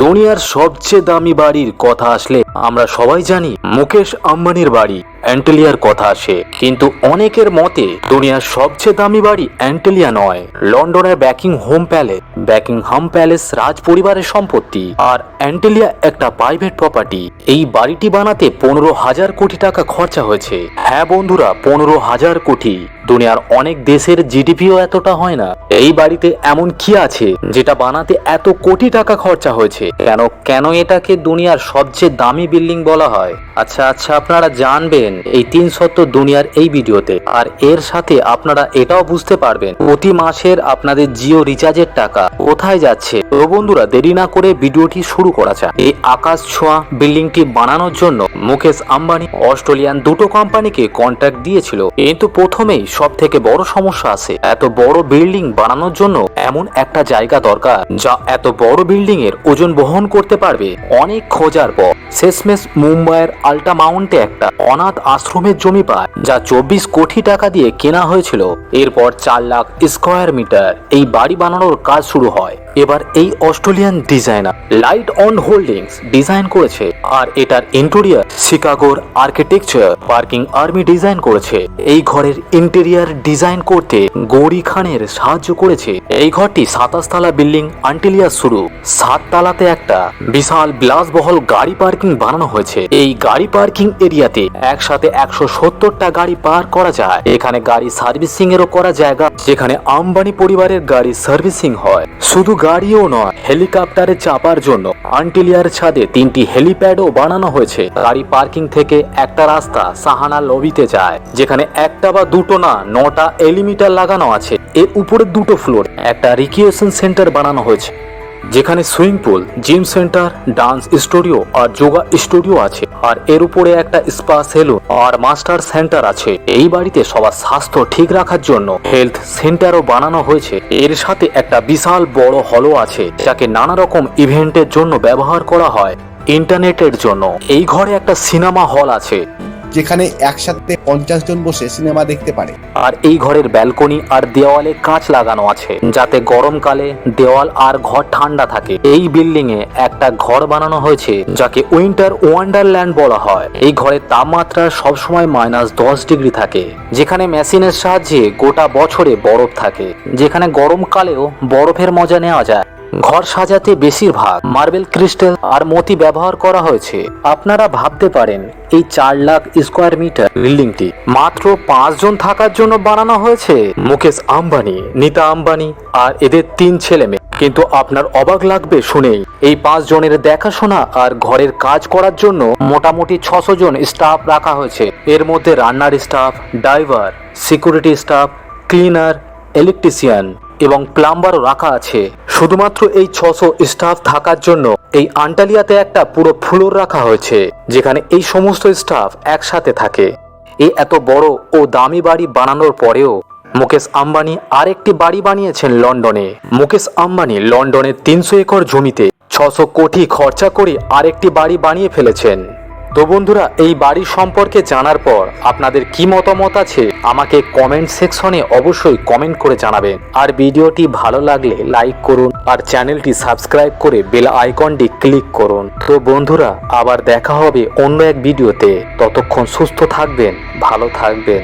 দুনিয়ার সবচেয়ে দামি বাড়ির কথা আসলে আমরা সবাই জানি মুকেশ আম্বানির বাড়ি, অ্যান্টেলিয়ার কথা আসে। কিন্তু অনেকের মতে দুনিয়ার সবচেয়ে দামি বাড়ি অ্যান্টেলিয়া নয়। লন্ডনের Buckingham Palace Buckingham Palace রাজ পরিবারের সম্পত্তি আর অ্যান্টেলিয়া একটা প্রাইভেট প্রপার্টি এই বাড়িটি বানাতে পনেরো হাজার কোটি টাকা খরচা হয়েছে। হ্যাঁ বন্ধুরা, পনেরো হাজার কোটি। দুনিয়ার অনেক দেশের জিডিপিও এতটা হয় না। এই বাড়িতে এমন কি আছে যেটা বানাতে এত কোটি টাকা খরচা হয়েছে? কেন কেন এটাকে দুনিয়ার সবচেয়ে দামি বিল্ডিং বলা হয়? আচ্ছা আচ্ছা আপনারা জানবেন এই তিন সত্য দুনিয়ার এই ভিডিওতে। আর এর সাথে আপনারা এটাও বুঝতে পারবেন, প্রতি মাসের আপনাদের জিও রিচার্জের টাকা। কোথায় যাচ্ছে? তো বন্ধুরা, দেরি না করে ভিডিওটি শুরু করা যাক। এই আকাশ ছোঁয়া বিল্ডিংটি বানানোর জন্য মুকেশ আম্বানি অস্ট্রেলিয়ান দুটো কোম্পানিকে কন্ট্রাক্ট দিয়েছিল। কিন্তু প্রথমেই সব থেকে বড় সমস্যা আছে। এত বড় বিল্ডিং বানানোর জন্য এমন একটা জায়গা দরকার, যা এত বড় বিল্ডিং এর ওজন বহন করতে পারবে অনেক খোঁজার পর। শেষমেশ মুম্বাইয়ের আল্টা মাউন্টে একটা অনাথ আশ্রমের জমি পায়, যা চব্বিশ কোটি টাকা দিয়ে কেনা হয়েছিল। এরপর চার লাখ স্কোয়ার মিটার এই বাড়ি বানানোর কাজ শুরু হয়। এবার এই Australian designer light on holdings design করেছে আর এটার ইন্টেরিয়ার শিকাগোর আর্কিটেকচার পার্কিং আর্মি ডিজাইন করেছে। এই ঘরের ইন্টেরিয়ার ডিজাইন করতে গৌরী খানের সাহায্য করেছে। এই ঘরটি সাতাশ তালা বিল্ডিং আন্টিলিয়া শুরু। সাত তালাতে একটা বিশাল বিলাসবহল গাড়ি পার্কিং বানানো হয়েছে। এই গাড়ি পার্কিং এরিয়াতে একসাথে একশো সত্তরটা গাড়ি পার করা যায়। এখানে গাড়ি সার্ভিসিং এরও করা জায়গা। যেখানে আম্বানি পরিবারের গাড়ি সার্ভিসিং হয়। শুধু গাড়িও নয়, হেলিকপ্টারে চাপার জন্য। আন্টিলিয়ার ছাদে তিনটি হেলিপ্যাডও বানানো হয়েছে। গাড়ি পার্কিং থেকে একটা রাস্তা সাহানা লবিতে যায়, যেখানে একটা বা দুটো না, নটা এলিমিটার লাগানো আছে। এর উপরে দুটো ফ্লোর, একটা রিক্রিয়েশন সেন্টার বানানো হয়েছে। যেখানে swimming pool, gym centre, dance studio আর যোগা স্টুডিও আছে। আর এর উপরে একটা স্পা সেলুন আর মাস্টার সেন্টার আছে। এই বাড়িতে সবার স্বাস্থ্য ঠিক রাখার জন্য হেলথ সেন্টারও বানানো হয়েছে। এর সাথে একটা বিশাল বড় হলও আছে, যাকে নানা রকম ইভেন্টের জন্য ব্যবহার করা হয়। ইন্টারনেটের জন্য। এই ঘরে একটা সিনেমা হল আছে। যেখানে একসাথে পঞ্চাশ জন বসে সিনেমা দেখতে পারে। আর এই ঘরের ব্যালকনি আর দেওয়ালে কাঁচ লাগানো আছে, যাতে গরমকালে দেওয়াল আর ঘর ঠান্ডা থাকে। এই বিল্ডিং এ একটা ঘর বানানো হয়েছে, যাকে উইন্টার ওয়ান্ডারল্যান্ড বলা হয়। এই ঘরের তাপমাত্রা সবসময় মাইনাস দশ ডিগ্রি থাকে, যেখানে মেশিনের সাহায্যে গোটা বছরে বরফ থাকে, যেখানে গরমকালেও বরফের মজা নেওয়া যায়। ঘর সাজাতে বেশিরভাগ মার্বেল ক্রিস্টাল আর মতি ব্যবহার করা হয়েছে। আপনারা ভাবতে পারেন, এই চার লাখ স্কোয়ার মিটার বিল্ডিংটি মাত্র পাঁচজন থাকার জন্য বানানো হয়েছে। মুকেশ আম্বানি, নীতা আম্বানি আর এদের তিন ছেলে মেয়ে। কিন্তু আপনার অবাক লাগবে শুনেই, এই পাঁচ জনের দেখাশোনা আর ঘরের কাজ করার জন্য মোটামুটি ছশো জন স্টাফ রাখা হয়েছে। এর মধ্যে রান্নার staff, driver, security staff, cleaner, electrician. এবং প্লাম্বারও রাখা আছে। শুধুমাত্র এই ছশো স্টাফ থাকার জন্য এই আন্টালিয়াতে একটা পুরো ফ্লোর রাখা হয়েছে, যেখানে এই সমস্ত স্টাফ একসাথে থাকে। এই এত বড় ও দামি বাড়ি বানানোর পরেও মুকেশ আম্বানি আরেকটি বাড়ি বানিয়েছেন লন্ডনে। মুকেশ আম্বানি লন্ডনের তিনশো একর জমিতে ছশো কোটি খরচা করে আরেকটি বাড়ি বানিয়ে ফেলেছেন। তো বন্ধুরা, এই বাড়ি সম্পর্কে জানার পর আপনাদের কি মতামত আছে? আমাকে কমেন্ট সেকশনে অবশ্যই কমেন্ট করে জানাবেন। আর ভিডিওটি ভালো লাগলে লাইক করুন আর চ্যানেলটি সাবস্ক্রাইব করে বেল আইকনটি ক্লিক করুন। তো বন্ধুরা, আবার দেখা হবে অন্য এক ভিডিওতে। ততক্ষণ সুস্থ থাকবেন, ভালো থাকবেন।